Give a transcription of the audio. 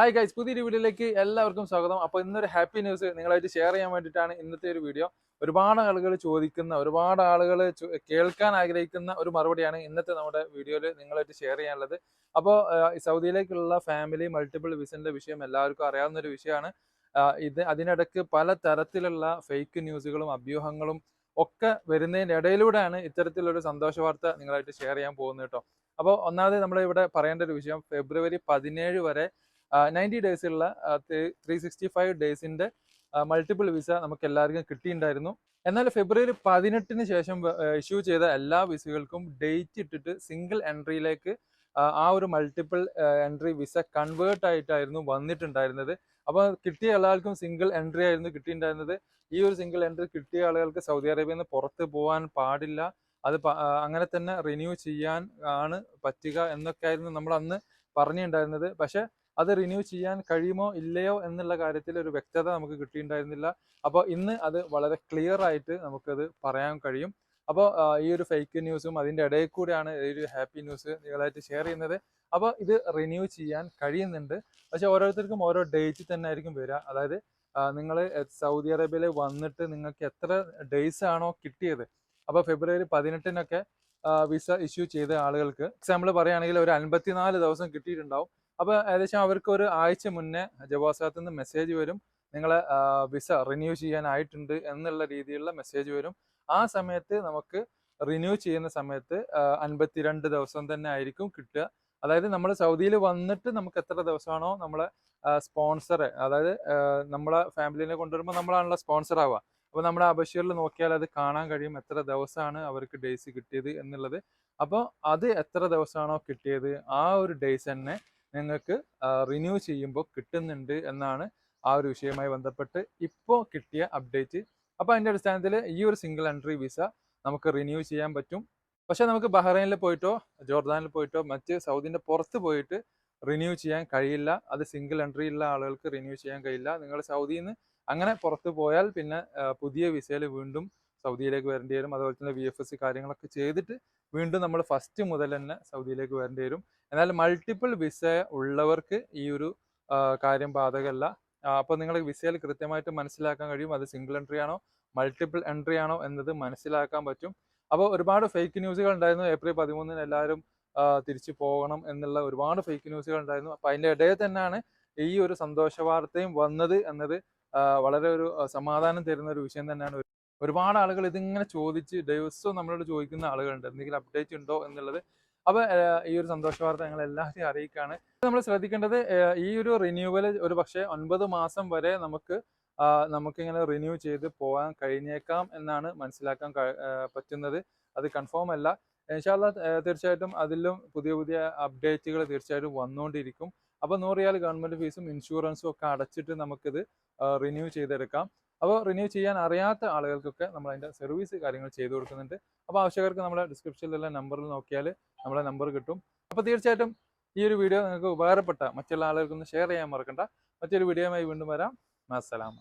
Hi guys പുതിയൊരു വീഡിയോയിലേക്ക് എല്ലാവർക്കും സ്വാഗതം. അപ്പോൾ ഇന്നൊരു ഹാപ്പി ന്യൂസ് നിങ്ങളായിട്ട് ഷെയർ ചെയ്യാൻ വേണ്ടിയിട്ടാണ് ഇന്നത്തെ ഒരു വീഡിയോ ഒരുപാട് ആളുകൾ ചോദിക്കുന്ന ഒരുപാട് ആളുകൾ കേൾക്കാൻ ആഗ്രഹിക്കുന്ന ഒരു മറുപടിയാണ് ഇന്നത്തെ നമ്മുടെ വീഡിയോയിൽ നിങ്ങളായിട്ട് ഷെയർ ചെയ്യാനുള്ളത്. അപ്പോൾ സൗദിയിലേക്കുള്ള ഫാമിലി മൾട്ടിപ്പിൾ വിസിന്റെ വിഷയം എല്ലാവർക്കും അറിയാവുന്ന ഒരു വിഷയമാണ്. ഇത് അതിനിടയ്ക്ക് പല തരത്തിലുള്ള ഫേക്ക് ന്യൂസുകളും അഭ്യൂഹങ്ങളും ഒക്കെ വരുന്നതിന്റെ ഇടയിലൂടെയാണ് ഇത്തരത്തിലൊരു സന്തോഷ വാർത്ത നിങ്ങളായിട്ട് ഷെയർ ചെയ്യാൻ പോകുന്നത് കേട്ടോ. അപ്പോൾ ഒന്നാമത് നമ്മളിവിടെ പറയേണ്ട ഒരു വിഷയം ഫെബ്രുവരി പതിനേഴ് വരെ നയന്റി ഡേയ്സുള്ള ത്രീ സിക്സ്റ്റി ഫൈവ് ഡേയ്സിന്റെ മൾട്ടിപ്പിൾ വിസ നമുക്ക് എല്ലാവർക്കും കിട്ടിയിട്ടുണ്ടായിരുന്നു. എന്നാൽ ഫെബ്രുവരി പതിനെട്ടിന് ശേഷം ഇഷ്യൂ ചെയ്ത എല്ലാ വിസകൾക്കും ഡേറ്റ് ഇട്ടിട്ട് സിംഗിൾ എൻട്രിയിലേക്ക് ആ ഒരു മൾട്ടിപ്പിൾ എൻട്രി വിസ കൺവേർട്ട് ആയിട്ടായിരുന്നു വന്നിട്ടുണ്ടായിരുന്നത്. അപ്പോൾ കിട്ടിയ എല്ലാവർക്കും സിംഗിൾ എൻട്രി ആയിരുന്നു കിട്ടിയിട്ടുണ്ടായിരുന്നത്. ഈ ഒരു സിംഗിൾ എൻട്രി കിട്ടിയ ആളുകൾക്ക് സൗദി അറേബ്യയിൽ നിന്ന് പുറത്ത് പോകാൻ പാടില്ല. അത് അങ്ങനെ തന്നെ റിന്യൂ ചെയ്യാൻ ആണ് പറ്റുക എന്നൊക്കെ ആയിരുന്നു നമ്മൾ അന്ന് പറഞ്ഞിട്ടുണ്ടായിരുന്നത്. പക്ഷെ അത് റിന്യൂ ചെയ്യാൻ കഴിയുമോ ഇല്ലയോ എന്നുള്ള കാര്യത്തിൽ ഒരു വ്യക്തത നമുക്ക് കിട്ടിയിട്ടുണ്ടായിരുന്നില്ല. അപ്പോൾ ഇന്ന് അത് വളരെ ക്ലിയർ ആയിട്ട് നമുക്കത് പറയാൻ കഴിയും. അപ്പോൾ ഈ ഒരു ഫേക്ക് ന്യൂസും അതിന്റെ ഇടയിൽ കൂടെയാണ് ഈ ഒരു ഹാപ്പി ന്യൂസ് നിങ്ങളായിട്ട് ഷെയർ ചെയ്യുന്നത്. അപ്പോൾ ഇത് റിന്യൂ ചെയ്യാൻ കഴിയുന്നുണ്ട്. പക്ഷെ ഓരോരുത്തർക്കും ഓരോ ഡേറ്റ് തന്നെ ആയിരിക്കും വരിക. അതായത് നിങ്ങൾ സൗദി അറേബ്യയിൽ വന്നിട്ട് നിങ്ങൾക്ക് എത്ര ഡേയ്സ് ആണോ കിട്ടിയത്? അപ്പോൾ ഫെബ്രുവരി പതിനെട്ടിനൊക്കെ വിസ ഇഷ്യൂ ചെയ്ത ആളുകൾക്ക് എക്സാമ്പിൾ പറയുകയാണെങ്കിൽ ഒരു അൻപത്തിനാല് ദിവസം കിട്ടിയിട്ടുണ്ടാവും. അപ്പോൾ ഏകദേശം അവർക്ക് ഒരു ആഴ്ച മുന്നേ ജവാസാത്ത് നിന്ന് മെസ്സേജ് വരും. നിങ്ങളെ വിസ റിന്യൂ ചെയ്യാനായിട്ടുണ്ട് എന്നുള്ള രീതിയിലുള്ള മെസ്സേജ് വരും. ആ സമയത്ത് നമുക്ക് റിന്യൂ ചെയ്യുന്ന സമയത്ത് അൻപത്തിരണ്ട് ദിവസം തന്നെ ആയിരിക്കും കിട്ടുക. അതായത് നമ്മൾ സൗദിയിൽ വന്നിട്ട് നമുക്ക് എത്ര ദിവസമാണോ നമ്മളെ സ്പോൺസറെ അതായത് നമ്മളെ ഫാമിലിനെ കൊണ്ടുവരുമ്പോൾ നമ്മളാണല്ലോ സ്പോൺസർ ആവുക. അപ്പോൾ നമ്മുടെ അബഷീറിൽ നോക്കിയാൽ അത് കാണാൻ കഴിയും എത്ര ദിവസമാണ് അവർക്ക് ഡേയ്സ് കിട്ടിയത് എന്നുള്ളത്. അപ്പോൾ അത് എത്ര ദിവസമാണോ കിട്ടിയത് ആ ഒരു ഡേയ്സ് തന്നെ നിങ്ങൾക്ക് റിന്യൂ ചെയ്യുമ്പോൾ കിട്ടുന്നുണ്ട് എന്നാണ് ആ ഒരു വിഷയവുമായി ബന്ധപ്പെട്ട് ഇപ്പോൾ കിട്ടിയ അപ്ഡേറ്റ് അപ്പോൾ അതിന്റെ അടിസ്ഥാനത്തിൽ ഈ ഒരു സിംഗിൾ എൻട്രി വിസ നമുക്ക് റിന്യൂ ചെയ്യാൻ പറ്റും. പക്ഷേ നമുക്ക് ബഹ്റൈനിൽ പോയിട്ടോ ജോർദാനിൽ പോയിട്ടോ മറ്റ് സൗദിന്റെ പുറത്ത് പോയിട്ട് റിന്യൂ ചെയ്യാൻ കഴിയില്ല. അത് സിംഗിൾ എൻട്രി ഉള്ള ആളുകൾക്ക് റിന്യൂ ചെയ്യാൻ കഴിയില്ല. നിങ്ങൾ സൗദിയിൽ നിന്ന് അങ്ങനെ പുറത്ത് പോയാൽ പിന്നെ പുതിയ വിസയിൽ വീണ്ടും സൗദിയിലേക്ക് വരേണ്ടി വരും. അതുപോലെ തന്നെ വി എഫ് എസ് കാര്യങ്ങളൊക്കെ ചെയ്തിട്ട് വീണ്ടും നമ്മൾ ഫസ്റ്റ് മുതൽ തന്നെ സൗദിയിലേക്ക് വരേണ്ടി വരും. എന്നാൽ മൾട്ടിപ്പിൾ വിസ ഉള്ളവർക്ക് ഈ ഒരു കാര്യം ബാധകമല്ല. അപ്പോൾ നിങ്ങൾ വിസയിൽ കൃത്യമായിട്ട് മനസ്സിലാക്കാൻ കഴിയും. അത് സിംഗിൾ എൻട്രി ആണോ മൾട്ടിപ്പിൾ എൻട്രി ആണോ എന്നത് മനസ്സിലാക്കാൻ പറ്റും. അപ്പോൾ ഒരുപാട് ഫേക്ക് ന്യൂസുകൾ ഉണ്ടായിരുന്നു. ഏപ്രിൽ പതിമൂന്നിന് എല്ലാവരും തിരിച്ചു പോകണം എന്നുള്ള ഒരുപാട് ഫേക്ക് ന്യൂസുകൾ ഉണ്ടായിരുന്നു. അപ്പോൾ അതിന്റെ ഇടയിൽ തന്നെയാണ് ഈ ഒരു സന്തോഷ വാർത്തയും വന്നത് എന്നത് വളരെ ഒരു സമാധാനം തരുന്ന ഒരു വിഷയം തന്നെയാണ്. ഒരുപാട് ആളുകൾ ഇതിങ്ങനെ ചോദിച്ച് ദിവസവും നമ്മളോട് ചോദിക്കുന്ന ആളുകളുണ്ട്. എന്തെങ്കിലും അപ്ഡേറ്റ് ഉണ്ടോ എന്നുള്ളത് അപ്പോൾ ഈ ഒരു സന്തോഷ വാർത്ത ഞങ്ങൾ എല്ലാവരെയും അറിയിക്കുകയാണ് നമ്മൾ ശ്രദ്ധിക്കേണ്ടത് ഈ ഒരു റിന്യൂവൽ ഒരു പക്ഷേ ഒൻപത് മാസം വരെ നമുക്ക് നമുക്കിങ്ങനെ റിന്യൂ ചെയ്ത് പോകാൻ കഴിഞ്ഞേക്കാം എന്നാണ് മനസ്സിലാക്കാൻ പറ്റുന്നത്. അത് കൺഫേം അല്ല. ഇൻഷാല്ല തീർച്ചയായിട്ടും അതിലും പുതിയ പുതിയ അപ്ഡേറ്റുകൾ തീർച്ചയായിട്ടും വന്നുകൊണ്ടിരിക്കും അപ്പോൾ നൂറ് റിയാൽ ഗവൺമെന്റ് ഫീസും ഇൻഷുറൻസും ഒക്കെ അടച്ചിട്ട് നമുക്കിത് റിന്യൂ ചെയ്തെടുക്കാം. അപ്പോൾ റിന്യൂ ചെയ്യാൻ അറിയാത്ത ആളുകൾക്കൊക്കെ നമ്മൾ അതിന്റെ സർവീസ് കാര്യങ്ങൾ ചെയ്തു കൊടുക്കുന്നുണ്ട്. അപ്പോൾ ആവശ്യക്കാർക്ക് നമ്മുടെ ഡിസ്ക്രിപ്ഷനിലുള്ള നമ്പറിൽ നോക്കിയാൽ നമ്മളെ നമ്പർ കിട്ടും. അപ്പോൾ തീർച്ചയായിട്ടും ഈ ഒരു വീഡിയോ നിങ്ങൾക്ക് ഉപകാരപ്പെട്ട മറ്റുള്ള ആളുകൾക്കൊന്ന് ഷെയർ ചെയ്യാൻ മറക്കണ്ട. മറ്റൊരു വീഡിയോയുമായി വീണ്ടും വരാം. അസ്സലാമ